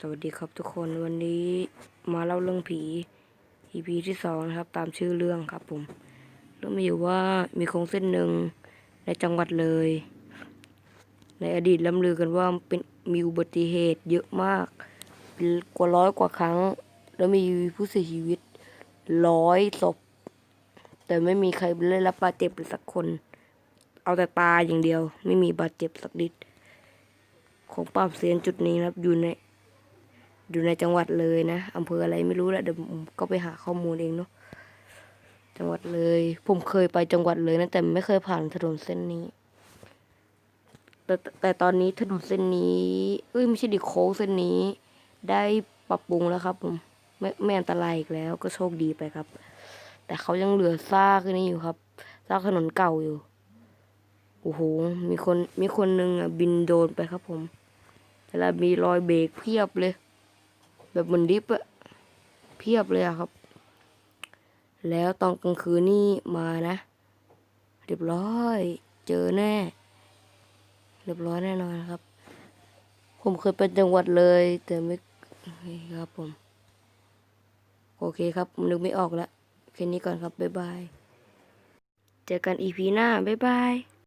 สวัสดีครับทุกคนวันนี้มาเล่าเรื่องผี EP ที่สองนะครับ ตามชื่อเรื่องครับผมเรื่องมีอยู่ว่ามีโครงเส้นหนึ่งในจังหวัดเลย ในอดีตล่ำลือกันว่าเป็นมีอุบัติเหตุเยอะมากกว่าร้อยกว่าครั้ง แล้วมีผู้เสียชีวิตร้อยศพ แต่ไม่มีใครได้รับบาดเจ็บเลยสักคน เอาแต่ตายอย่างเดียว ไม่มีบาดเจ็บสักนิดของปราบเซียนจุดนี้นะครับอยู่ใน อยู่ในจังหวัดเลยนะอำเภออะไรไม่รู้แหละเดี๋ยวผมก็ไปหาข้อมูลเองเนาะจังหวัดเลย ผมเคยไปจังหวัดเลยนะแต่ไม่เคยผ่านถนนเส้นนี้ แต่แต่ตอนนี้ถนนเส้นนี้เอ้ยไม่ใช่ดิโค้งเส้นนี้ ได้ปรับปรุงแล้วครับ ผมไม่ไม่อันตรายอีกแล้วก็โชคดีไปครับ แต่เขายังเหลือซากนี่อยู่ครับซากถนนเก่าอยู่โอ้โหมีคนมีคนหนึ่งอะบินโดนไปครับผมแต่ละมีรอยเบรกเพียบเลย แบบเหมือนดิฟอะเพียบเลยอะครับ แล้วตอนกลางคืนนี่มานะ เรียบร้อย เจอแน่ เรียบร้อยแน่นอนครับ ผมเคยไปจังหวัดเลย แต่ไม่ครับผม โอเคครับนึกไม่ออกแล้วแค่นี้ก่อนครับ บ๊ายบาย เจอกันอีพีหน้า บ๊ายบาย